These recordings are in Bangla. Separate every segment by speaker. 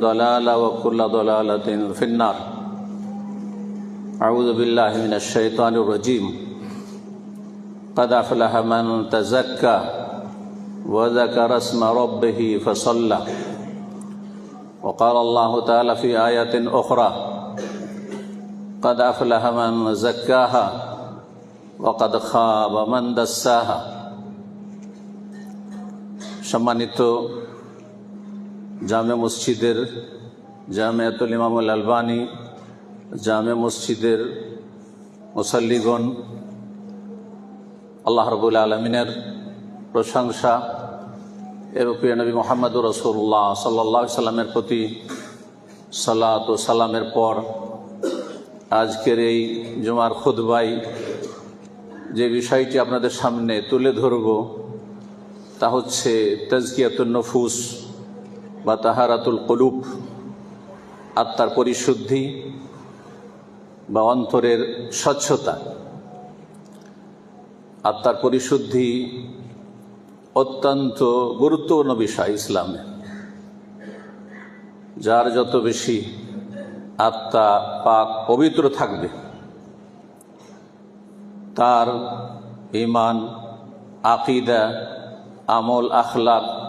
Speaker 1: ضلالة وكل ضلالة في النار أعوذ بالله من الشيطان الرجيم قد أفلح من تزكى وذكر اسم ربه فصلى وقال الله تعالى في آية أخرى قد أفلح من زكاها وقد خاب من دساها সম্মানিত জামে মসজিদের জামিয়াতুল ইমামুল আলবানী, জামে মসজিদের মুসল্লিগণ, আল্লাহ রবুল আলমিনের প্রশংসা। এবং প্রিয় নবী মোহাম্মদুর রসুল্লাহ সাল্লাহ সাল্লামের প্রতি সালাত ও সালামের পর আজকের এই জুমার খুদবাই যে বিষয়টি আপনাদের সামনে তুলে ধরব, তা হচ্ছে তাজকিয়াতুল নফুস বা তাহারাতুল কলুপ আত্মার পরিশুদ্ধি বা অন্তরের স্বচ্ছতা। আত্মার পরিশুদ্ধি অত্যন্ত গুরুত্বপূর্ণ বিষয় ইসলামে। যার যত বেশি আত্মা পাক পবিত্র থাকবে, তার ইমান আকিদা, আমল, আখলাক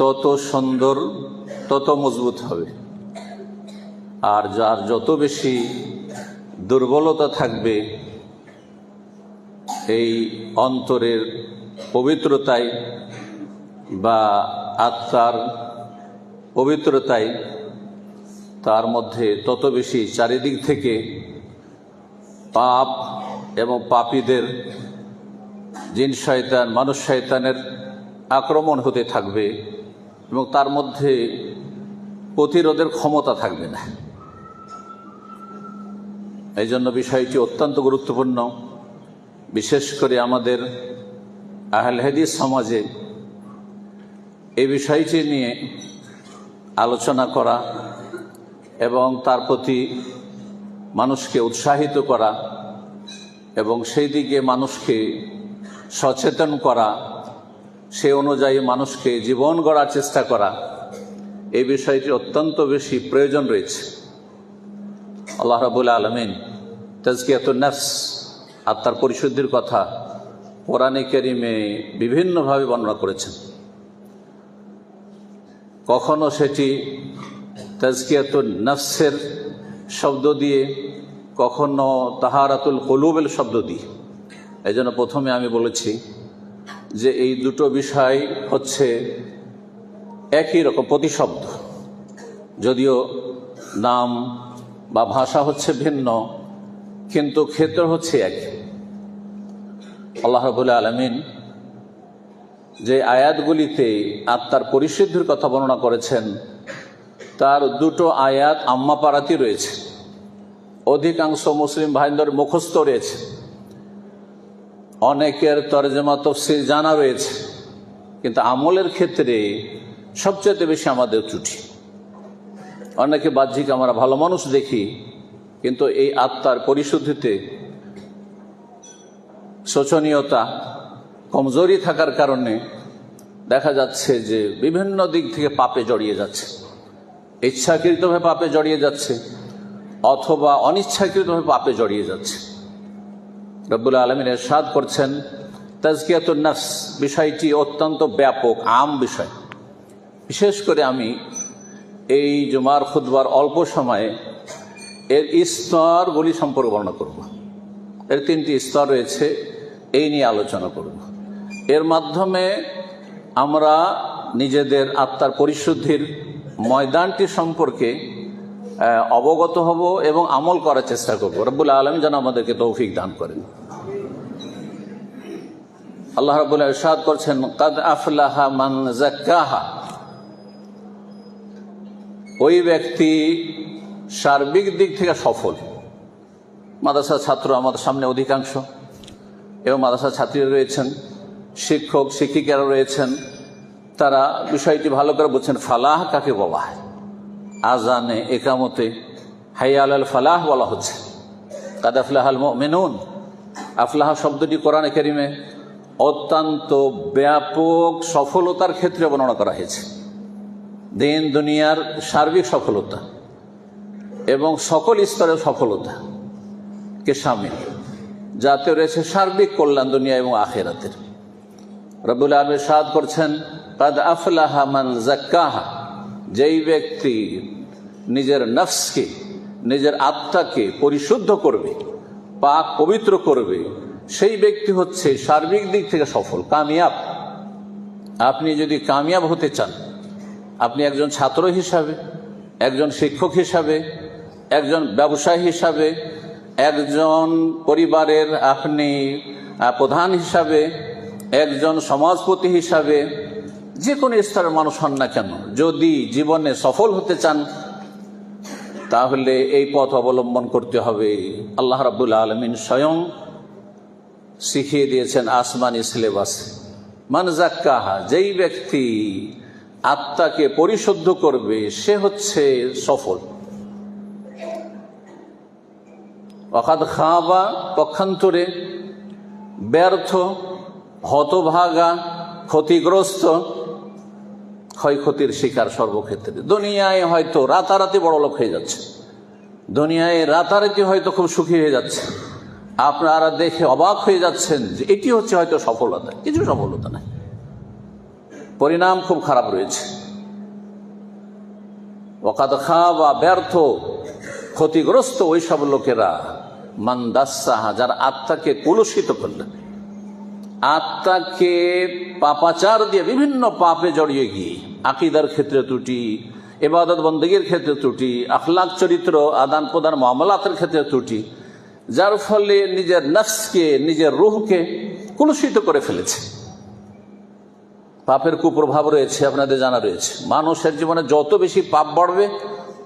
Speaker 1: তত সুন্দর, তত মজবুত হবে। আর যার যত বেশি দুর্বলতা থাকবে, এই অন্তরের পবিত্রতায় বা আত্মার পবিত্রতায় তার মধ্যে তত বেশি চারিদিক থেকে পাপ এবং পাপীদের, জিন শয়তান, মানুষ শয়তানের আক্রমণ হতে থাকবে। এবং তার মধ্যে প্রতিরোধের ক্ষমতা থাকবে না। এই জন্য বিষয়টি অত্যন্ত গুরুত্বপূর্ণ। বিশেষ করে আমাদের আহল হাদিস সমাজে এই বিষয়টি নিয়ে আলোচনা করা এবং তার প্রতি মানুষকে উৎসাহিত করা এবং সেই দিকে মানুষকে সচেতন করা সে অনুযায়ী মানুষকে জীবন গড়ার চেষ্টা করা। এই বিষয়টি অত্যন্ত বেশি প্রয়োজন রয়েছে। আল্লাহ রাবুল আলমিন তাজকিয়াত নফস আত্মার পরিশুদ্ধির কথা কোরআনে কেরিমে বিভিন্নভাবে বর্ণনা করেছেন। কখনো সেটি তাজকিয়াতুল নফসের শব্দ দিয়ে, কখনো তাহারাতুল কলুবেল শব্দ দিয়ে। এই প্রথমে আমি বলেছি যে এই দুটো বিষয় হচ্ছে একই রকম প্রতিশব্দ। যদিও নাম বা ভাষা হচ্ছে ভিন্ন, কিন্তু ক্ষেত্র হচ্ছে এক আল্লাহ রবুল্লা আলমিন যে আয়াতগুলিতে আত্মার পরিশুদ্ধির কথা বর্ণনা করেছেন, তার দুটো আয়াত আম্মা পাড়াতি রয়েছে। অধিকাংশ মুসলিম ভাইন্দর মুখস্থ রয়েছে। অনেকের তরজমা তফসির জানা রয়েছে, কিন্তু আমলের ক্ষেত্রে সবচেয়ে বেশি আমাদের ত্রুটি। অনেকে বাহ্যিক আমরা ভালো মানুষ দেখি, কিন্তু এই আত্মার পরিশুদ্ধিতে শোচনীয়তা, কমজোরি থাকার কারণে দেখা যাচ্ছে যে বিভিন্ন দিক থেকে পাপে জড়িয়ে যাচ্ছে। ইচ্ছাকৃতভাবে পাপে জড়িয়ে যাচ্ছে, অথবা অনিচ্ছাকৃতভাবে পাপে জড়িয়ে যাচ্ছে। রব্বুল আলমিন এরশাদ করছেন তাজকিয়াতুল নফস, বিষয়টি অত্যন্ত ব্যাপক, আম বিষয়। বিশেষ করে আমি এই জুমার খুদবার অল্প সময়ে এর স্তরগুলি সম্পর্কে বর্ণনা করব। এর তিনটি স্তর রয়েছে, এই নিয়ে আলোচনা করব। এর মাধ্যমে আমরা নিজেদের আত্মার পরিশুদ্ধির ময়দানটি সম্পর্কে অবগত হব এবং আমল করার চেষ্টা করব। রব্বুল আলম যেন আমাদেরকে তৌফিক দান করেন। আল্লাহ রাবুল ইরশাদ করছেন, কাদ আফলাহা মান জাক্কাহা ওই ব্যক্তি সার্বিক দিক থেকে সফল। মাদ্রাসা ছাত্র আমাদের সামনে অধিকাংশ এবং মাদ্রাসা ছাত্রীরা রয়েছেন, শিক্ষক, শিক্ষিকারা রয়েছেন। তারা বিষয়টি ভালো করে বলছেন ফালাহ কাকে বলা হয়? আজানে, একামতে হাইয়াল আল ফালাহ বলা হচ্ছে। কাদ আফলাহ আল মেনুন আফলাহ শব্দটি কোরআনে কেরিমে অত্যন্ত ব্যাপক সফলতার ক্ষেত্রে বর্ণনা করা হয়েছে। দিন, দুনিয়ার সার্বিক সফলতা এবং সকল স্তরের সফলতা কে সামিল। যাতে রয়েছে সার্বিক কল্যাণ দুনিয়া এবং আখেরাতের। রবুল আলম সাদ করছেন, কাদ আফলাহা মান জাক্কাহা যেই ব্যক্তি নিজের নফসকে, নিজের আত্মাকে পরিশুদ্ধ করবে, পাক পবিত্র করবে, সেই ব্যক্তি হচ্ছে সার্বিক দিক থেকে সফল, কামিয়াব। আপনি যদি কামিয়াব হতে চান, আপনি একজন ছাত্র হিসাবে, একজন শিক্ষক হিসাবে, একজন ব্যবসায়ী হিসাবে, একজন পরিবারের আপনি প্রধান হিসাবে, একজন সমাজপতি হিসাবে যে কোনো স্তরের মানুষ হন না কেন, যদি জীবনে সফল হতে চান, তাহলে এই পথ অবলম্বন করতে হবে। আল্লাহ রাবুল আলমিন স্বয়ং শিখিয়ে দিয়েছেন আসমানি সিলেবাস। মানজাক্কাহা যেই ব্যক্তি আত্মাকে পরিশুদ্ধ করবে, সে হচ্ছে সফল। অকাদ খাওয়া পক্ষান্তরে ব্যর্থ, হতভাগা, ক্ষতিগ্রস্ত ক্ষয়ক্ষতির শিকার সর্বক্ষেত্রে। দুনিয়ায় হয়তো রাতারাতি বড় লোক হয়ে যাচ্ছে। দুনিয়ায় রাতারাতি হয়তো খুব সুখী হয়ে যাচ্ছে। আপনারা দেখে অবাক হয়ে যাচ্ছেন যে এটি হচ্ছে হয়তো সফলতা। কিছু সফলতা নাই। পরিণাম খুব খারাপ রয়েছে। ওকাদ খা বা ব্যর্থ, ক্ষতিগ্রস্ত ওই সব লোকেরা মান্দাসাহা যারা আত্মাকে কলুষিত করলেন। আত্মাকে পাপাচার দিয়ে বিভিন্ন পাপে জড়িয়ে গিয়ে আকিদার ক্ষেত্রে ত্রুটি এবাদত বন্দীগীর ক্ষেত্রে ত্রুটি, আখলাক চরিত্র, আদান প্রদান মামলাতের ক্ষেত্রে ত্রুটি, যার ফলে নিজের নফসকে, নিজের রুহকে কলুষিত করে ফেলেছে। পাপের কুপ্রভাব রয়েছে, আপনাদের জানা রয়েছে। মানুষের জীবনে যত বেশি পাপ বাড়বে,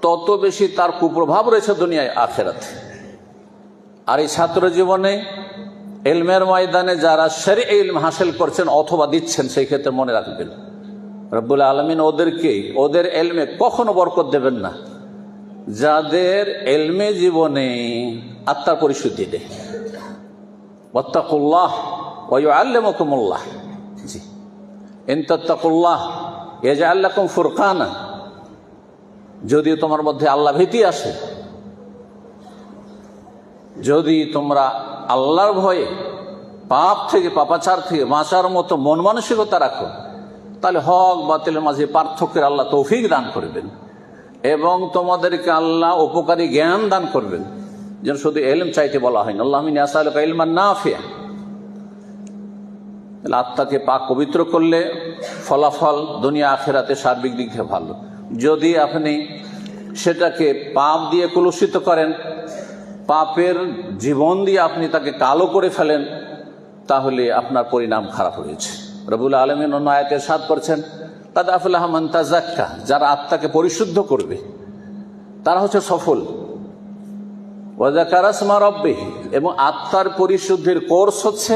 Speaker 1: তত বেশি তার কুপ্রভাব রয়েছে দুনিয়ায়, আখেরাতে। আর এই ছাত্র জীবনে এলমের ময়দানে যারা সেরে ইলম হাসিল করছেন অথবা দিচ্ছেন, সেই ক্ষেত্রে মনে রাখবেন রব্বুল আলমিন ওদেরকে, ওদের এলমে কখনো বরকত দেবেন না। যাদের এলমে জীবনে আত্মার পরিশুদ্ধি দেয় ওত্তাকুল্লাহ ওয়ু আল্লামকুমুল্লাহ জি। ইনতাত্তাকুল্লাহ এজা আল্লাকুম ফুরকানা। যদি তোমার মধ্যে আল্লাহ ভীতি আসে, যদি তোমরা আল্লাহর ভয়ে পাপ থেকে, পাপাচার থেকে বাঁচার মতো মন মানসিকতা রাখো তাহলে হক বাতিলের মাঝে পার্থক্যের আল্লাহ তৌফিক দান করবেন এবং তোমাদেরকে আল্লাহ উপকারী জ্ঞান দান করবেন। যেন শুধু এলম চাইতে বলা হয়নি আল্লাহ ইলমান না ফিয়া আত্মাকে পাক পবিত্র করলে ফলাফল দুনিয়া আখেরাতে সার্বিক দিক থেকে ভালো। যদি আপনি সেটাকে পাপ দিয়ে কলুষিত করেন, পাপের জীবন দিয়ে আপনি তাকে কালো করে ফেলেন, তাহলে আপনার পরিণাম খারাপ হয়েছে। রবুল আলমিন অন্য আয়াতের সাদ করছেন তাদ আফুল্লাহ তাজাক্কা যারা আত্মাকে পরিশুদ্ধ করবে, তারা হচ্ছে সফল। ওয়াজাকারাসমা রব্বে এবং আত্মার পরিশুদ্ধির কোর্স হচ্ছে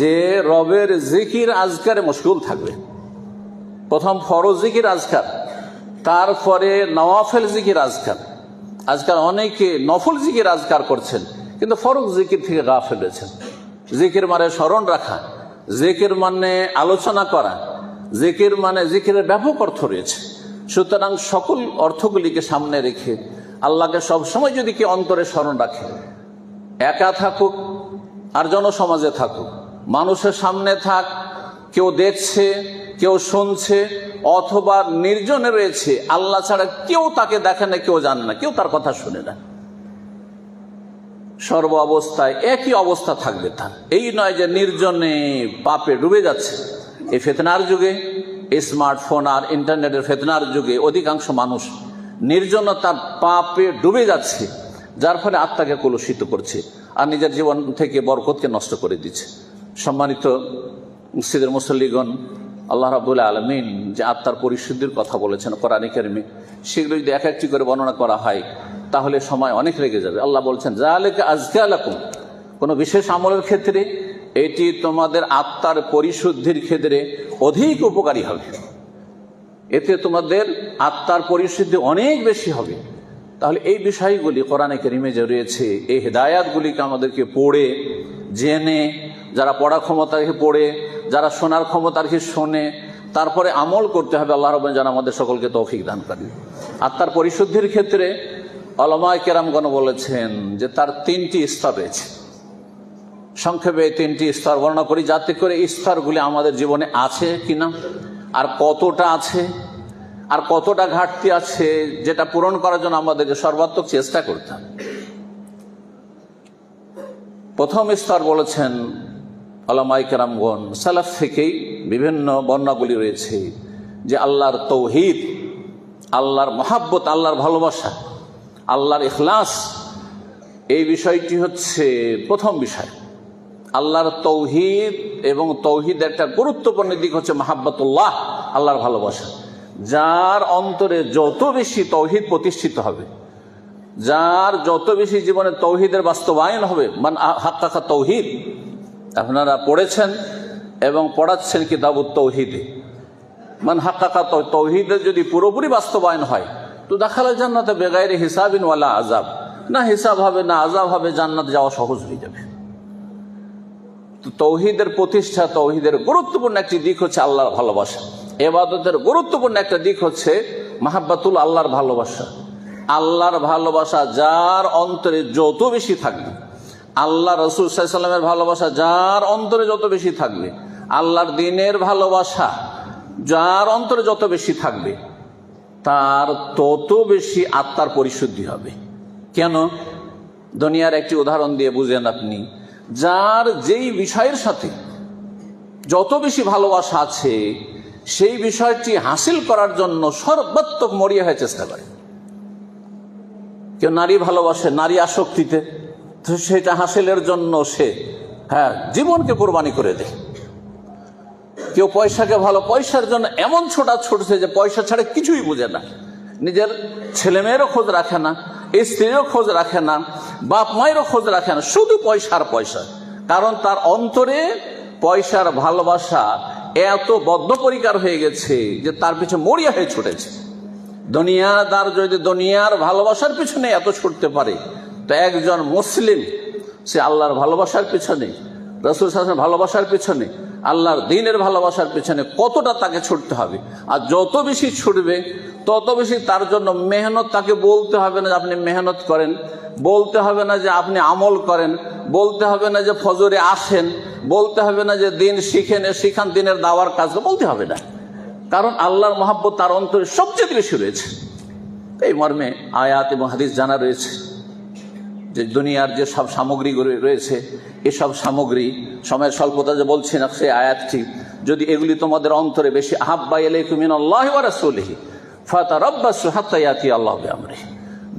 Speaker 1: যে রবের জিকির আজকারে মুশকুল থাকবে। প্রথম ফরজ জিকির আজকার, তারপরে নওয়াফেল জিকির আজকার। আজকাল অনেকে নফল জিকির আজকার করছেন, কিন্তু ফরজ জিকির থেকে গা ফেলেছেন জিকির মানে স্মরণ রাখা জিকির মানে আলোচনা করা। জেকের মানে জিকিরের ব্যাপক অর্থ রয়েছে। সুতরাং সকল অর্থগুলিকে সামনে রেখে আল্লাহকে সবসময় যদি কেউ অন্তরে স্মরণ রাখে, একা থাকুক আর জনসমাজে থাকুক, মানুষের সামনে থাক, কেউ দেখছে, কেউ শুনছে, অথবা নির্জনে রয়েছে, আল্লাহ ছাড়া কেউ তাকে দেখে না, কেউ জানে না, কেউ তার কথা শুনে না। সর্ব অবস্থায় একই অবস্থা থাকবে তার। এই নয় যে নির্জনে পাপে ডুবে যাচ্ছে। এই ফেতনার যুগে স্মার্টফোন আর ইন্টারনেটের ফেতনার যুগে অধিকাংশ মানুষ নির্জনতার পাপে ডুবে যাচ্ছে, যার ফলে আত্মাকে কলুষিত করছে আর নিজের জীবন থেকে বরকতকে নষ্ট করে দিচ্ছে। সম্মানিত মুসিদের মুসল্লিগণ আল্লাহ রাবুল আলমিন যে আত্মার পরিশুদ্ধির কথা বলেছেন কোরআন কেরমে, সেগুলো যদি এক একটি করে বর্ণনা করা হয়, তাহলে সময় অনেক লেগে যাবে। আল্লাহ বলছেন যা লেখা আজকে আলাকুম কোনো বিশেষ আমলের ক্ষেত্রে এটি তোমাদের আত্মার পরিশুদ্ধির ক্ষেত্রে অধিক উপকারী হবে। এতে তোমাদের আত্মার পরিশুদ্ধি অনেক বেশি হবে। তাহলে এই বিষয়গুলি কোরআনে কেরিমে যে রয়েছে, এই হেদায়াতগুলিকে আমাদেরকে পড়ে, জেনে, যারা পড়া ক্ষমতাকে পড়ে যারা শোনার ক্ষমতা রেখে শোনে, তারপরে আমল করতে হবে, আল্লাহ রবেন যেন আমাদের সকলকে তৌফিক দান করেন। তার পরিশুদ্ধির ক্ষেত্রে অলমায় কেরামগণ বলেছেন যে তার তিনটি স্তর রয়েছে। সংক্ষেপে তিনটি স্তর বর্ণনা করি, যাতে করে স্তরগুলি আমাদের জীবনে আছে কিনা, আর কতটা আছে, আর কতটা ঘাটতি আছে, যেটা পূরণ করার জন্য আমাদেরকে সর্বাত্মক চেষ্টা করতে প্রথম স্তর বলেছেন আলামাই কেরামগণ, সালাফ থেকেই বিভিন্ন বর্ণাগুলি রয়েছে যে আল্লাহর তৌহিদ, আল্লাহর মহাব্বত, আল্লাহর ভালোবাসা, আল্লাহর ইখলাস, এই বিষয়টি হচ্ছে প্রথম বিষয়। আল্লাহর তৌহিদ এবং তৌহিদ একটা গুরুত্বপূর্ণ দিক হচ্ছে মাহাব্বতুল্লাহ, আল্লাহর ভালোবাসা। যার অন্তরে যত বেশি তৌহিদ প্রতিষ্ঠিত হবে, যার যত বেশি জীবনে তৌহিদের বাস্তবায়ন হবে, মান হাক্কাখা তৌহিদ আপনারা পড়েছেন এবং পড়াচ্ছেন কিতাবুত তৌহিদে। মান হাক্কাখা তৌহিদের যদি পুরোপুরি বাস্তবায়ন হয়, তো দেখালে জান্নাতে বেগাইরে হিসাবিন ওয়ালা আজাব না হিসাব হবে, না আজাব হবে, জান্নাত যাওয়া সহজ হয়ে যাবে। তৌহিদের প্রতিষ্ঠা, তৌহিদের গুরুত্বপূর্ণ একটি দিক হচ্ছে আল্লাহর ভালোবাসা। এবাদতের গুরুত্বপূর্ণ একটা দিক হচ্ছে মাহাব্বাতুল আল্লাহর ভালোবাসা। আল্লাহর ভালোবাসা যার অন্তরে যত বেশি থাকবে আল্লাহ রসুল সাল্লামের ভালোবাসা যার অন্তরে যত বেশি থাকবে, আল্লাহর দিনের ভালোবাসা যার অন্তরে যত বেশি থাকবে, তার তত বেশি আত্মার পরিশুদ্ধি হবে। কেন? দুনিয়ার একটি উদাহরণ দিয়ে বুঝেন আপনি, যার যেই বিষয়ের সাথে যত বেশি ভালোবাসা আছে, সেই বিষয়টি হাসিল করার জন্য সর্বাত্মক মরিয়া হয়ে চেষ্টা করে। কেউ নারী ভালোবাসে, নারী আসক্তিতে। সেটা হাসিলের জন্য সে হ্যাঁ জীবনকে কোরবানি করে দেয়। কেউ পয়সাকে ভালো, পয়সার জন্য এমন ছোটা ছুটছে যে পয়সা ছাড়া কিছুই বুঝে না। নিজের ছেলেমেয়েরও খোঁজ রাখে না, স্ত্রীরও খোঁজ রাখে না, বাপ মায়েরও খোঁজ রাখে না, শুধু পয়সার পয়সা। কারণ তার অন্তরে পয়সার ভালোবাসা এত বদ্ধপরিকার হয়ে গেছে যে তার পিছনে মরিয়া হয়ে ছুটেছে। দুনিয়াদার যদি দুনিয়ার ভালোবাসার পিছনে এত ছুটতে পারে তো একজন মুসলিম, সে আল্লাহর ভালোবাসার পিছনে, রসুল শাসনের ভালোবাসার পিছনে, আল্লাহর দিনের ভালোবাসার পিছনে কতটা তাকে ছুটতে হবে? আর যত বেশি ছুটবে, তত বেশি তার জন্য মেহনত তাকে বলতে হবে না যে আপনি মেহনত করেন, বলতে হবে না যে আপনি আমল করেন, বলতে হবে না যে ফজরে আসেন, বলতে হবে না যে দিন শিখেন, শিখান দিনের দাওয়ার কাজ বলতে হবে না। কারণ আল্লাহর মহাব্বত তার অন্তরে সবচেয়ে বেশি রয়েছে। এই মর্মে আয়াত এবং হাদিস জানা রয়েছে। যে দুনিয়ার যে সব সামগ্রী রয়েছে, এসব সামগ্রী, সময়ের স্বল্পতা যে বলছি না, সে আয়াতটি যদি এগুলি তোমাদের অন্তরে বেশি আহাব্বা এলে কুমিন আল্লাহ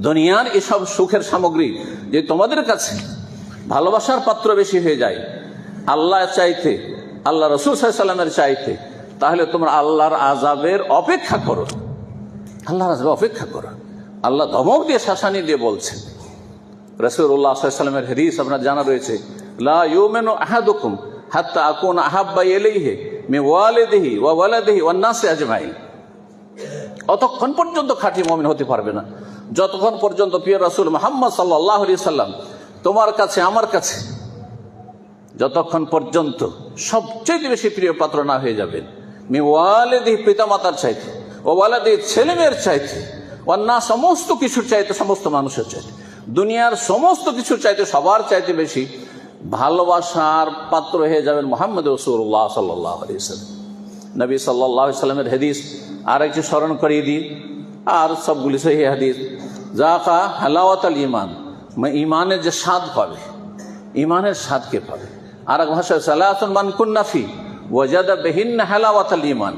Speaker 1: দুনিয়ার এসব সুখের সামগ্রী যে তোমাদের কাছে ভালোবাসার পাত্র বেশি হয়ে যায়, আল্লাহ চাইতে, আল্লাহ রসুল সাল্লামের চাইতে, তাহলে তোমরা আল্লাহর আজাবের অপেক্ষা করো। আল্লাহর আজাবের অপেক্ষা করো। আল্লাহ ধমক দিয়ে শাসানি দিয়ে বলছেন রসুল্লাহ সাল্লামের হরিস আপনার জানা রয়েছে। লা ইউমেনু আহাদুকুম হাত্তা আকুন আহাব্বা এলেইহে মে ওয়ালেদেহি ওয়া ওয়ালাদেহি ওয়ান্নাসে আজমাইন। অতক্ষণ পর্যন্ত খাঁটি মমিন হতে পারবে না। যতক্ষণ পর্যন্ত প্রিয় রসুল মোহাম্মদ সাল্লাহ আলি সাল্লাম তোমার কাছে, আমার কাছে, যতক্ষণ পর্যন্ত সবচেয়ে বেশি প্রিয় পাত্র না হয়ে যাবেন মি ওয়ালেদি পিতামাতার চাইতে, ও ওয়ালাদি ছেলে মেয়ের চাইতে অন্যা সমস্ত কিছুর চাইতে সমস্ত মানুষের চাইতে। দুনিয়ার সমস্ত কিছুর চাইতে, সবার চাইতে বেশি ভালোবাসার পাত্র হয়ে যাবেন মোহাম্মদ রসুল্লাহ সাল্লাহ নবী সাল্লাহ সাল্লামের হাদিস আর একটি স্মরণ করিয়ে দিই। আর সবগুলি সহি হাদিস। জাকা হালাওয়াত আল ইমান ইমানের যে স্বাদ পাবে ইমানের স্বাদকে পাবে। আর এক ভাষায় সালাহন মান কুন্নাফি ওয়াজাদা বেহিন হালাওয়াত আল ইমান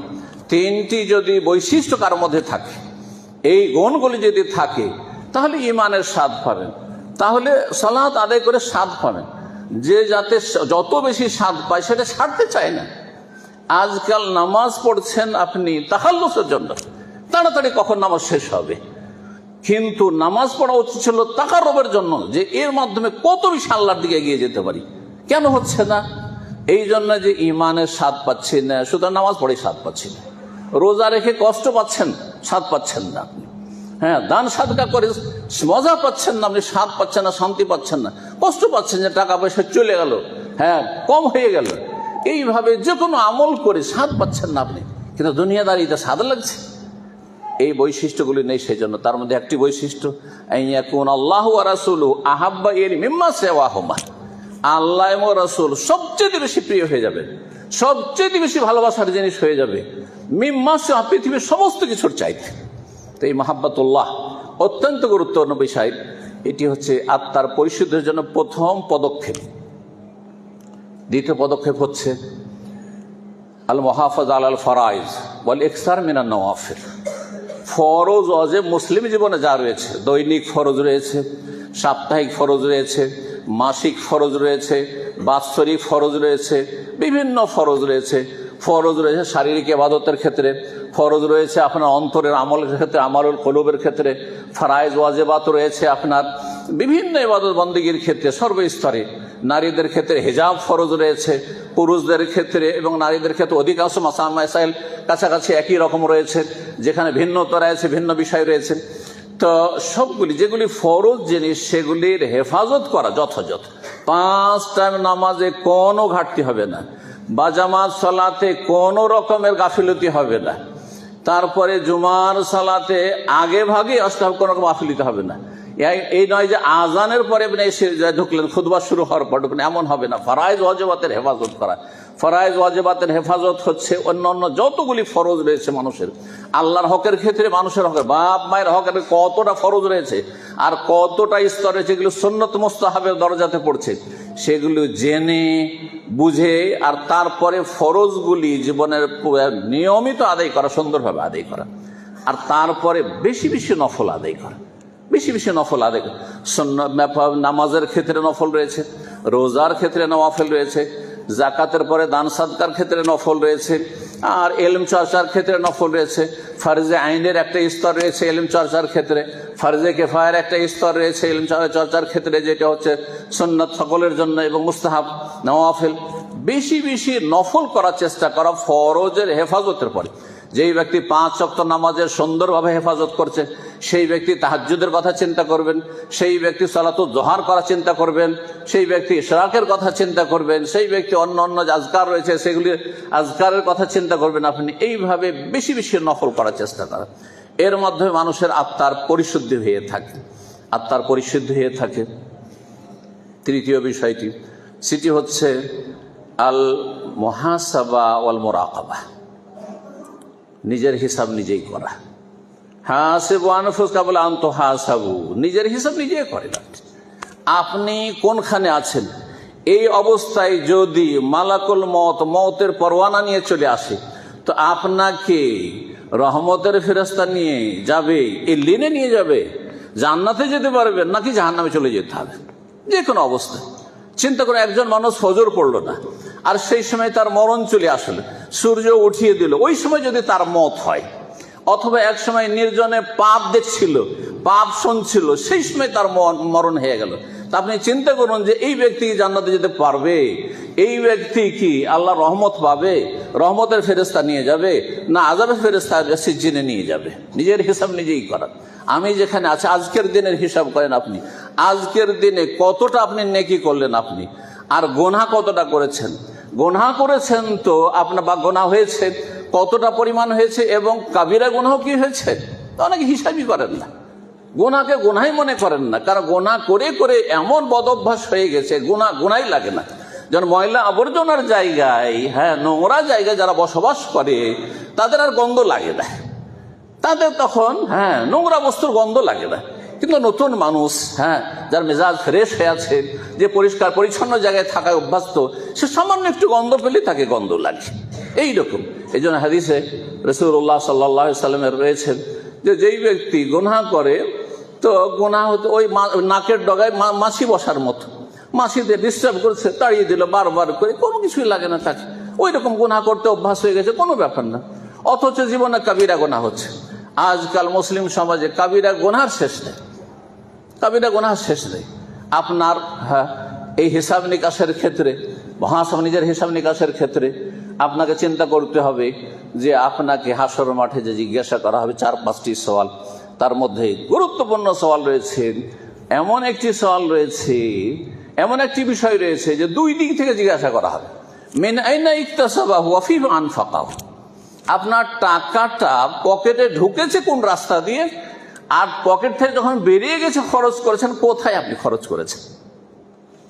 Speaker 1: তিনটি যদি বৈশিষ্ট্য কার মধ্যে থাকে, এই গুণগুলি যদি থাকে তাহলে ইমানের স্বাদ পাবেন। তাহলে সালাত আদায় করে স্বাদ পাবেন। যে যাতে যত বেশি স্বাদ পায় সেটা ছাড়তে চায় না। আজকাল নামাজ পড়ছেন আপনি তাহাল্লুসের জন্য। তাড়াতাড়ি কখন নামাজ শেষ হবে? কিন্তু নামাজ পড়া উচিত ছিল তাকারবের জন্য, যে এর মাধ্যমে কত বেশি আল্লাহর দিকে এগিয়ে যেতে পারি। কেন হচ্ছে না? এই জন্য যে ইমানের স্বাদ পাচ্ছি না, সুতরাং নামাজ পড়ে স্বাদ পাচ্ছি না। রোজা রেখে কষ্ট পাচ্ছেন, স্বাদ পাচ্ছেন না আপনি। হ্যাঁ দান সাদকা করে মজা পাচ্ছেন না আপনি, স্বাদ পাচ্ছেন না, শান্তি পাচ্ছেন না। কষ্ট পাচ্ছেন যে টাকা পয়সা চলে গেল হ্যাঁ কম হয়ে গেল। এইভাবে যে কোনো আমল করে স্বাদ পাচ্ছেন না আপনি। কিন্তু দুনিয়াদারিতে স্বাদ লাগছে। এই বৈশিষ্ট্যগুলি নেই সেই জন্য তার মধ্যে একটি বৈশিষ্ট্য আল্লাহ রাসুল আহাব্বা এর মিম্মা সেওয়াহমা। আল্লাহ রাসুল সবচেয়ে বেশি প্রিয় হয়ে যাবে, সবচেয়ে বেশি ভালোবাসার জিনিস হয়ে যাবে। মিম্মা সেওয়া, পৃথিবীর সমস্ত কিছুর চাইতে। তো এই মাহাব্বাতুল্লাহ অত্যন্ত গুরুত্বপূর্ণ বিষয়। এটি হচ্ছে আত্মার পরিশুদ্ধের জন্য প্রথম পদক্ষেপ। দ্বিতীয় পদক্ষেপ হচ্ছে আল মহাফজ আল আল ফরাইজ বল ইকসার মিনান নওয়াফিল। ফরজ অজেব মুসলিম জীবনে যা রয়েছে, দৈনিক ফরজ রয়েছে, সাপ্তাহিক ফরজ রয়েছে, মাসিক ফরজ রয়েছে, বাৎসরিক ফরজ রয়েছে, বিভিন্ন ফরজ রয়েছে ফরজ রয়েছে শারীরিক এবাদতের ক্ষেত্রে, ফরজ রয়েছে আপনার অন্তরের আমলের ক্ষেত্রে, আমলুল কলুবের ক্ষেত্রে, ফারাইজ, ওয়াজেবাত রয়েছে আপনার বিভিন্ন এবাদত বন্দীগীর ক্ষেত্রে, সর্বস্তরে। নারীদের ক্ষেত্রে হেজাব ফরজ রয়েছে, পুরুষদের ক্ষেত্রে এবং নারীদের ক্ষেত্রে অধিকাংশ মাসাইল কাছাকাছি একই রকম রয়েছে, যেখানে ভিন্নতা রয়েছে, ভিন্ন বিষয় রয়েছে। তো সবগুলি, যেগুলি ফরজ জিনিস, সেগুলির হেফাজত করা যথাযথ। পাঁচ টাইম নামাজে কোনো ঘাটতি হবে না। বা জামাত সালাতে কোনো রকমের গাফিলতি হবে না। তারপরে জুমার সালাতে আগে ভাগে অষ্টাভ কোনো রকম গাফিলতি হবে না। এই- নয় যে আজানের পরে ঢুকলেন খুদবা শুরু হওয়ার পর ঢুকলেন, এমন হবে না। ফরাইজ ওয়াজেবাতের হেফাজত করা। ফরাইজ ওয়াজেবাতের হেফাজত হচ্ছে অন্য অন্য যতগুলি ফরজ রয়েছে মানুষের। আল্লাহর হকের ক্ষেত্রে মানুষের হকের। বাপ মায়ের হকের কতটা ফরজ রয়েছে, আর কতটা স্তরে রয়েছে, এগুলো সন্ন্যত মোস্তাহাবের দরজাতে পড়ছে। সেগুলো জেনে, বুঝে আর তারপরে ফরজগুলি জীবনের নিয়মিত আদায় করা, সুন্দরভাবে আদায় করা। আর তারপরে বেশি বেশি নফল আদায় করা। বেশি বেশি নফল আদায় করা। নামাজের ক্ষেত্রে নফল রয়েছে, রোজার ক্ষেত্রে নওয়াফেল রয়েছে জাকাতের পরে দান সাদকার ক্ষেত্রে নফল রয়েছে, আর এলম চর্চার ক্ষেত্রে নফল রয়েছে। ফার্জে আইনের একটা স্তর রয়েছে এলম চর্চার ক্ষেত্রে, ফার্জে কেফায়ের একটা স্তর রয়েছে এলম চর্চার ক্ষেত্রে, যেটা হচ্ছে সন্ন্যত সকলের জন্য এবং মুস্তাহাব, নওয়াফেল। বেশি বেশি নফল করার চেষ্টা করা ফরজের হেফাজতের পরে। যেই ব্যক্তি পাঁচ শক্ত নামাজের সুন্দরভাবে হেফাজত করছে, সেই ব্যক্তি তাহাজ্জুদের কথা চিন্তা করবেন, সেই ব্যক্তি সালাতু জোহার করা চিন্তা করবেন, সেই ব্যক্তি ইশরাকের কথা চিন্তা করবেন, সেই ব্যক্তি অন্য অন্য যে আজকার রয়েছে, সেগুলি আজকারের কথা চিন্তা করবেন, আপনি এইভাবে বেশি বেশি নফল করার চেষ্টা করেন। এর মাধ্যমে মানুষের আত্মার পরিশুদ্ধি হয়ে থাকে। আত্মার পরিশুদ্ধি হয়ে থাকে। তৃতীয় বিষয়টি, সেটি হচ্ছে আল মহাসাবা ওয়াল মোরাকাবা নিজের হিসাব নিজেই করা। হাসেবু আনফুস কাবল আন্ত হাসাবু। নিজের হিসাব নিজে করেন আপনি। আপনি কোনখানে আছেন? এই অবস্থায় যদি মালাকুল মত মতের পরোয়ানা নিয়ে চলে আসে, তো আপনাকে রহমতের ফেরস্তা নিয়ে যাবে, এই লিনে নিয়ে যাবে, জান্নাতে যেতে পারবেন নাকি জাহান্নামে চলে যেতে হবে? যে কোনো অবস্থা। চিন্তা করে একজন মানুষ ফজর পড়ল না, আর সেই সময় তার মরণ চলে আসলো। সূর্য উঠিয়ে দিল। ওই সময় যদি তার মত হয়, অথবা এক সময় নির্জনে পাপ দেখছিল, পাপ শুনছিল, সেই সময় তার মরণ হয়ে গেল। তা আপনি চিন্তা করুন যে এই ব্যক্তি জান্নাতে যেতে পারবে? এই ব্যক্তি কি আল্লাহ রহমত পাবে? রহমতের ফেরেস্তা নিয়ে যাবে? না আজাবের ফেরেস্তা সিজিনে নিয়ে যাবে। নিজের হিসাব নিজেই করান আমি যেখানে আছি, আজকের দিনের হিসাব করেন আপনি। আজকের দিনে কতটা আপনি নেকি করলেন আপনি? আর গোনা কতটা করেছেন? গোনা করেছেন তো আপনার বা গোনা হয়েছে, কতটা পরিমাণ হয়েছে এবং কাবিরা গুনাহ কি হয়েছে? অনেকে হিসাবই করেন না। গোনাকে গোনাই মনে করেন না, কারণ গোনা করে করে এমন বদভ্যাস হয়ে গেছে, গোনা গোনাই লাগে না। যেন ময়লা আবর্জনার জায়গায় হ্যাঁ নোংরা জায়গায় যারা বসবাস করে, তাদের আর গন্ধ লাগে না। তাদের তখন হ্যাঁ নোংরা বস্তুর গন্ধ লাগে না। কিন্তু নতুন মানুষ হ্যাঁ যার মেজাজ ফ্রেশ হয়ে আছে, যে পরিষ্কার, পরিচ্ছন্ন জায়গায় থাকায় অভ্যস্ত, সে সামান্য একটু গন্ধ পেলে তাকে গন্ধ লাগে। এইরকম। এই জন্য হাদিসে রসুল্লাহ সাল্লাহ সাল্লামের রয়েছেন যে যেই ব্যক্তি গোনা করে, তো গোনা হতে ওই নাকের ডগায় মাছি বসার মতো। মাছিদের ডিস্টার্ব করছে, তাড়িয়ে দিল বারবার করে, কোনো কিছুই লাগে না তাকে। ওই রকম গুনাহ করতে অভ্যাস হয়ে গেছে, কোনো ব্যাপার না। অথচ জীবনে কাবিরা গোনা হচ্ছে। আজকাল মুসলিম সমাজে কাবিরা গোনার শেষ নেই। কাবিরা গোনার শেষ নেই। আপনার হ্যাঁ এই হিসাব নিকাশের ক্ষেত্রে মহাসব নিজের হিসাব নিকাশের ক্ষেত্রে আপনাকে চিন্তা করতে হবে যে আপনাকে হাসর মাঠে যে জিজ্ঞাসা করা হবে চার, পাঁচটি সওয়াল, তার মধ্যে গুরুত্বপূর্ণ সওয়াল রয়েছে, এমন একটি সওয়াল রয়েছে, এমন একটি বিষয় রয়েছে যে দুই দিক থেকে জিজ্ঞাসা করা হবে। মেন আইনা ইকতাসাবা হুয়া ফিমা আনফাকাহু। আপনার টাকাটা পকেটে ঢুকেছে কোন রাস্তা দিয়ে? আর পকেট থেকে যখন বেরিয়ে গেছে খরচ করেছেন, কোথায় আপনি খরচ করেছেন?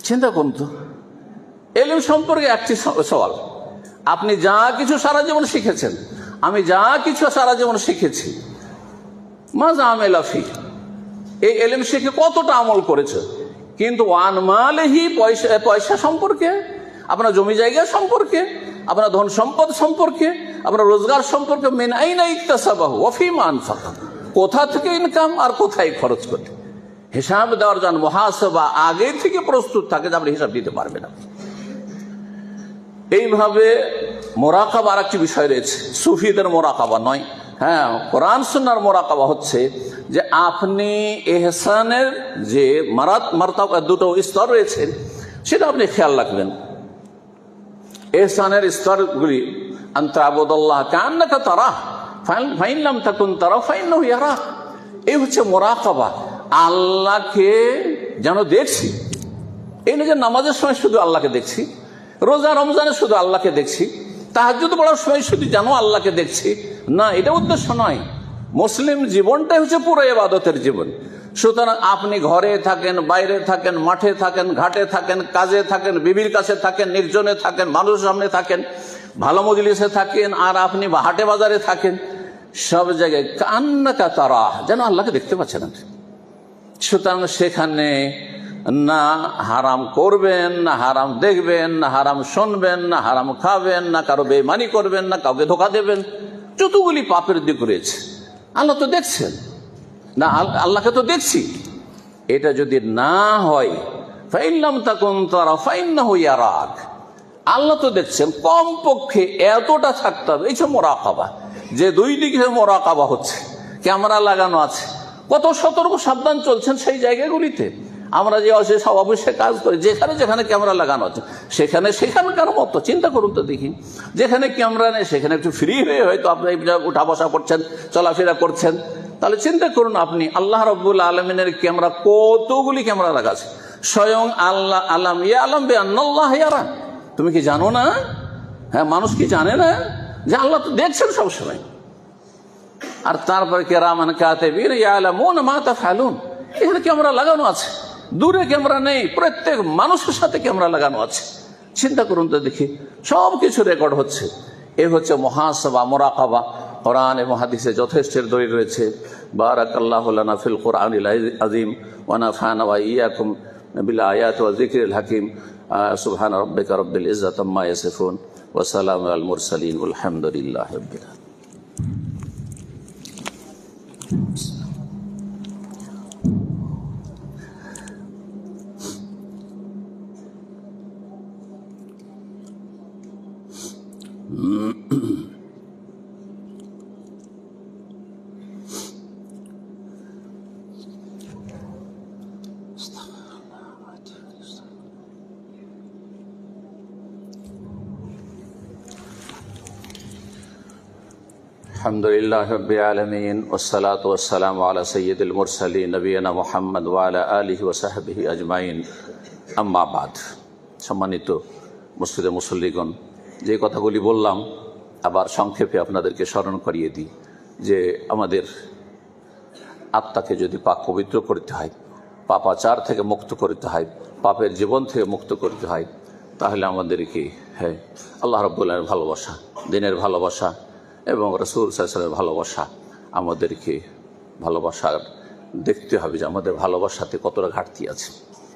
Speaker 1: চিন্তা করুন তো। এলিম সম্পর্কে একটি সওয়াল। আপনি যা কিছু সারা জীবন শিখেছেন, আমি যা কিছু সারা জীবন শিখেছি মাজা এই এলিম শিখে কতটা আমল করেছে? কিন্তু ওয়ান মালেহি পয়সা পয়সা সম্পর্কে, আপনার জমি জায়গা সম্পর্কে, আপনার ধন সম্পদ সম্পর্কে, আপনার রোজগার সম্পর্কে, মেন আইনা ইকতাসাবাহু ওয়াফিমা আনফাকা কোথা থেকে ইনকাম আর কোথায় খরচ করতে হিসাব দেওয়ার জন্য মহাসভা আগে থেকে প্রস্তুত থাকে যে আপনি হিসাব দিতে পারবেন না। এইভাবে মোরাকাবা আর একটি বিষয় রয়েছে। সুফিদের মোরাকাবা নয়। হ্যাঁ কোরআন সুন্নার মোরাকাবা হচ্ছে যে আপনি এহসানের যে মারাত, মারতাবা দুটো স্তর রয়েছে, সেটা আপনি খেয়াল রাখবেন। এহসানের স্তরগুলি আন্তাবুদুল্লাহ কান্নাকা তারা ফাইনলাম থাকুন তারা ফাইন ইয়ারা। এই হচ্ছে মোরাকাবা। আল্লাহকে যেন দেখছি। এই না যে নামাজের সময় শুধু আল্লাহকে দেখছি। রোজা রমজানে শুধু আল্লাহকে দেখছি। তাহাজুদ পড়ার সময় শুধু জানো আল্লাহকে দেখছি। না, এটা উদ্দেশ্য নয়। মুসলিম জীবনটাই হচ্ছে পুরো এবাদতের জীবন। সুতরাং আপনি ঘরে থাকেন, বাইরে থাকেন, মাঠে থাকেন, ঘাটে থাকেন, কাজে থাকেন, বিবির কাছে থাকেন, নির্জনে থাকেন, মানুষের সামনে থাকেন, ভালো মজলিসে থাকেন, আর আপনি হাটে বাজারে থাকেন। সব জায়গায় কান্নাকা তারা যেন আল্লাহকে দেখতে পাচ্ছেন সুতরাং সেখানে না হারাম করবেন, না হারাম দেখবেন, না হারাম শুনবেন, না হারাম খাবেন, না কারও বেমানি করবেন, না কাউকে ধোকা দেবেন। যতগুলি পাপের দিক রয়েছে, আল্লাহ তো দেখছেন। না, আল- আল্লাহকে তো দেখছি। এটা যদি না হয় তখন তারা ফাইন হইয়া রাগ আল্লাহ তো দেখছেন, কমপক্ষে এতটা থাকতে হবে, এই সব যে মোরাকাবা। যে দুই দিকে মোরাকাবা হচ্ছে, ক্যামেরা লাগানো আছে, কত সতর্ক সাবধান চলছেন সেই জায়গাগুলিতে। আমরা যে সব অফিসে কাজ করি, যেখানে যেখানে ক্যামেরা লাগানো আছে, সেখানে সেখানকার মতো, চিন্তা করুন তো দেখি, যেখানে ক্যামেরা নেই, সেখানে একটু ফ্রি হয়ে হয়তো আপনি উঠা বসা করছেন, চলাফেরা করছেন। তাহলে চিন্তা করুন আপনি, আল্লাহ রব্বুল আলমিনের ক্যামেরা কতগুলি ক্যামেরা লাগা আছে স্বয়ং আল্লাহ আলম, ইয়া আলম বে ইয়ারা তুমি কি জানো না? হ্যাঁ মানুষ কি জানে না? যে আল্লাহ তো দেখছেন সবসময়। আর তারপরে কেরামান কাতে বীর ইয়ালামুন মা তাফআলুন। এখানে ক্যামেরা লাগানো আছে। দূরে ক্যামেরা নেই, প্রত্যেক মানুষের সাথে ক্যামেরা লাগানো আছে। চিন্তা করুন তো দেখি সব কিছু রেকর্ড হচ্ছে। এ হচ্ছে মহাসভা, মোরাকাবা। কোরআন এবং হাদিসে যথেষ্টের দড়ি রয়েছে। বারাকাল্লাহ লানা ফিল কোরআনিল আজিম ওয়ানা ফানা ইয়াকুম বিল আয়াত ওয়া যিকরিল হাকিম। সুবহান রাব্বিকা রব্বিল ইজ্জাতি আম্মা ইয়াসিফুন। وسلام على المرسلين والحمد لله رب العالمين Mm-hmm. আলহামদুলিল্লাহ হব্বি আলমিন ওসালাত ওসালাম আলা সৈয়দুল মুরসালী নবীনা মোহাম্মদ ওয়ালা আলহি ওসাহাবি আজমাইন। আম্মাবাদ সম্মানিত মসজিদে মুসল্লিগণ, যে কথাগুলি বললাম, আবার সংক্ষেপে আপনাদেরকে স্মরণ করিয়ে দিই যে আমাদের আত্মাকে যদি পাক পবিত্র করতে হয় পাপাচার থেকে মুক্ত করতে হয়, পাপের জীবন থেকে মুক্ত করতে হয়, তাহলে আমাদেরকে হ্যাঁ আল্লাহ রব্বুল্লাহের ভালোবাসা, দিনের ভালোবাসা এবং রসুল সাহসালের ভালোবাসা আমাদেরকে ভালোবাসার দেখতে হবে যে আমাদের ভালোবাসাতে কতটা ঘাটতি আছে।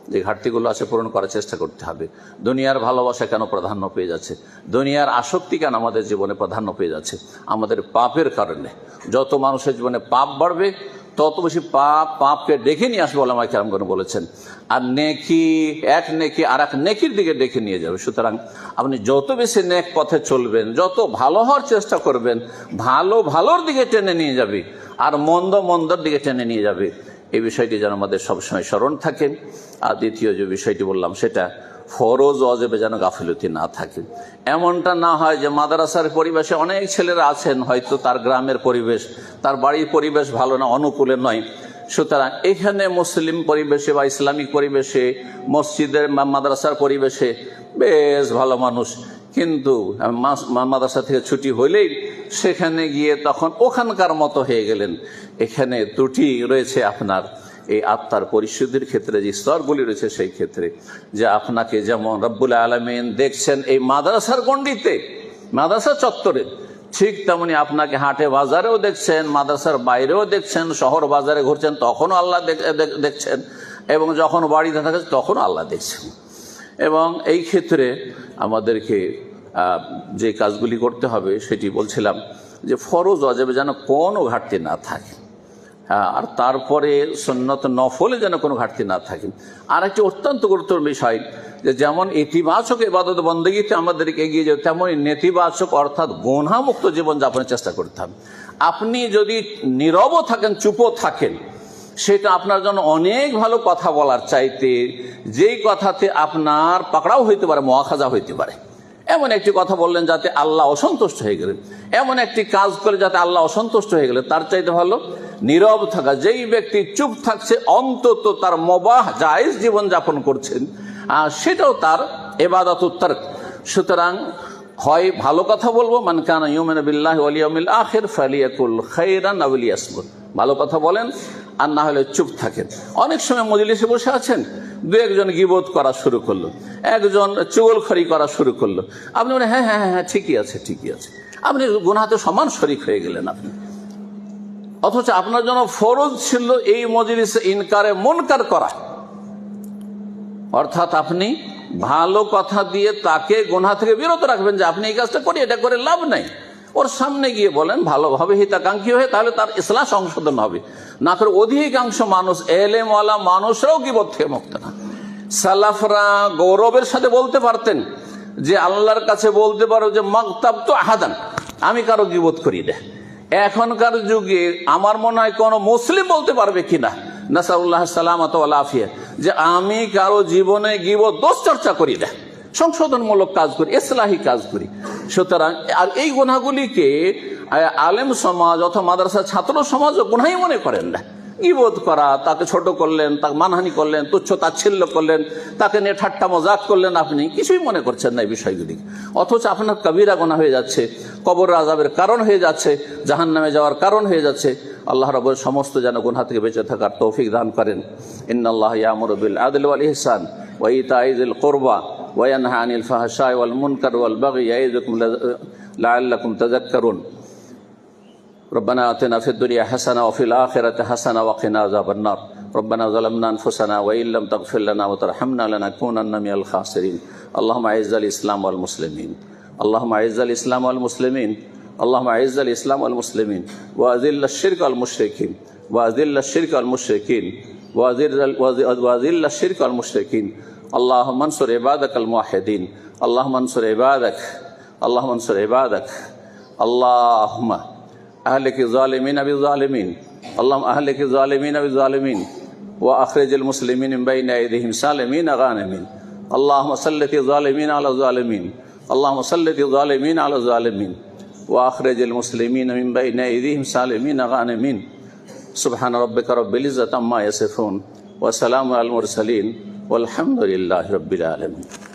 Speaker 1: যে ঘাটতিগুলো আছে পূরণ করার চেষ্টা করতে হবে। দুনিয়ার ভালোবাসা কেন প্রাধান্য পেয়ে যাচ্ছে? দুনিয়ার আসক্তি কেন আমাদের জীবনে প্রাধান্য পেয়ে যাচ্ছে? আমাদের পাপের কারণে। যত মানুষের জীবনে পাপ বাড়বে তত বেশি পাপ, পাপকে ডেকে নিয়ে আসবে আমার কেরামগণ বলেছেন। আর নেকি, এক নেকি আর এক নেকির দিকে ডেকে নিয়ে যাবে। সুতরাং আপনি যত বেশি নেক পথে চলবেন, যত ভালো হওয়ার চেষ্টা করবেন, ভালো, ভালোর দিকে টেনে নিয়ে যাবে আর মন্দ, মন্দর দিকে টেনে নিয়ে যাবে। এই বিষয়টি যেন আমাদের সবসময় স্মরণ থাকে। আর দ্বিতীয় যে বিষয়টি বললাম, সেটা ফরজ অজেবে যেন গাফিলতি না থাকে। এমনটা না হয় যে মাদ্রাসার পরিবেশে অনেক ছেলেরা আছেন, হয়তো তার গ্রামের পরিবেশ, তার বাড়ির পরিবেশ ভালো না, অনুকূলে নয়। সুতরাং এখানে মুসলিম পরিবেশে বা ইসলামিক পরিবেশে, মসজিদের মাদ্রাসার পরিবেশে বেশ ভালো মানুষ। কিন্তু মাদ্রাসা থেকে ছুটি হইলেই সেখানে গিয়ে তখন ওখানকার মতো হয়ে গেলেন। এখানে ত্রুটি রয়েছে আপনার। এই আত্মার পরিশুদ্ধির ক্ষেত্রে যে স্তরগুলি রয়েছে সেই ক্ষেত্রে, যে আপনাকে যেমন রব্বুল আলমিন দেখছেন এই মাদ্রাসার গণ্ডিতে মাদ্রাসা চত্বরে, ঠিক তেমনি আপনাকে হাটে বাজারেও দেখছেন, মাদ্রাসার বাইরেও দেখছেন, শহর বাজারে ঘুরছেন, তখনও আল্লাহ দেখ- দেখ- দেখছেন এবং যখন বাড়িতে থাকেন তখনও আল্লাহ দেখছেন। এবং এই ক্ষেত্রে আমাদেরকে যে কাজগুলি করতে হবে সেটি বলছিলাম যে ফরজ অজাবে যেন কোনো ঘাটতি না থাকে। আর তারপরে সন্ন্যত নফলে যেন কোনো ঘাটতি না থাকে। আর একটি অত্যন্ত গুরুত্বপূর্ণ বিষয়, যে যেমন ইতিবাচক এবাদত বন্দগীতে আমাদেরকে এগিয়ে যাবে তেমনই নেতিবাচক অর্থাৎ গোনামুক্ত জীবনযাপনের চেষ্টা করতে হবে। আপনি যদি নীরবও থাকেন, চুপও থাকেন, সেটা আপনার জন্য অনেক ভালো কথা বলার চাইতে, যেই কথাতে আপনার পাকড়াও হইতে পারে মহাখাজা হইতে পারে। এমন একটি কথা বললেন যাতে আল্লাহ অসন্তুষ্ট হয়ে গেলেন। এমন একটি কাজ করে যাতে আল্লাহ অসন্তুষ্ট হয়ে গেলেন, তার চাইতে ভালো নীরব থাকা, যেই ব্যক্তি চুপ থাকছে, অন্তত তার মবাহ, জায়েজ জীবন যাপন করছেন সেটাও তার এবাদত উত্তর। সুতরাং, হয় ভালো কথা বলব, মান ফালিয়াকুল ভালো কথা বলেন, আর না হলে চুপ থাকেন। অনেক সময় মজলিসে বসে আছেন, দু একজন গিবোধ করা শুরু করল, একজন চুগলখড়ি করা শুরু করল। আপনি হ্যাঁ হ্যাঁ হ্যাঁ হ্যাঁ ঠিকই আছে ঠিকই আছে। আপনি গুনাহাতে সমান শরিক হয়ে গেলেন আপনি। অথচ আপনার জন্য ফরজ ছিল এই মজলিসে ইনকারে মনকার করা। অর্থাৎ আপনি ভালো কথা দিয়ে তাকে গোনা থেকে বিরত রাখবেন যে আপনি এই কাজটা করি, এটা করে লাভ নাই। ওর সামনে গিয়ে বলেন, ভালোভাবে হিতাকাঙ্ক্ষী হয়ে তাহলে তার ইসলাম সংশোধন হবে। না করে অধিকাংশ মানুষ, এলেমওয়ালা মানুষরাও গিবত থেকে মুক্ত না। সালাফরা গৌরবের সাথে বলতে পারতেন যে, আল্লাহর কাছে বলতে পারো যে মকতাব তো আহাদান, আমি কারও গিবোধ করি না। এখনকার যুগে আমার মনে হয় কোনো মুসলিম বলতে পারবে কিনা? নাসাউল্লাহ সালামত আফিয়া। যে আমি কারও জীবনে গিব দোষ চর্চা করি না। সংশোধনমূলক কাজ করি, ইসলাহি কাজ করি। সুতরাং, আর এই গুণাগুলিকে আলেম সমাজ অথবা মাদ্রাসা ছাত্র সমাজ গুনাই মনে করেন না। ইবোধ করা? তাকে ছোট করলেন, তাকে মানহানি করলেন, তুচ্ছ তাচ্ছিল্য করলেন, তাকে নিয়ে ঠাট্টা মজাক করলেন আপনি? কিছুই মনে করছেন না এই বিষয়গুলি। অথচ আপনার কবিরা গোনা হয়ে যাচ্ছে, কবর আজাবের কারণ হয়ে যাচ্ছে জাহান নামে যাওয়ার কারণ হয়ে যাচ্ছে। আল্লাহ রবের সমস্ত যেন গুনহা থেকে বেঁচে থাকার তৌফিক দান করেন। ইন্নআল্লাহ ইয়ামুরবিল আদিল আল ইহসান ওয়াইতাইজুল কোরবা ওয়ানহা আনিল ফাহশাই ওয়াল মুনকার ওয়াল বাগি। ইয়াইযুকুম লাআল্লাকুম তাযাক্কারুন। ربنا آتنا في الدنيا حسنة وفي الآخرة حسنة وقنا عذاب النار. ربنا ظلمنا أنفسنا وإن لم تغفر لنا وترحمنا لنكونن من الخاسرين. اللهم أعز الإسلام والمسلمين. اللهم أعز الإسلام والمسلمين. اللهم أعز الإسلام والمسلمين. وأذل الشرك والمشركين. وأذل الشرك والمشركين. وأذل الشرك والمشركين. اللهم انصر عبادك الموحدين. اللهم انصر عبادك. اللهم انصر عبادك. اللهم اہل کے ظالمین ابی ظالمین۔ اللہ اہل کے ظالمین ابی ظالمین۔ و اخرج المسلمین بین عیدم سالمین غانمین۔ اللہ مسلط ظالمین علی ظالمین۔ اللہ مسلط ظالمین علی ظالمین۔ و اخرج المسلمین من بین عیدم سالمین غانمین۔ سبحان ربک رب العزت عما یصفون۔ وسلام المرسلین۔ والحمد للہ رب العالمین۔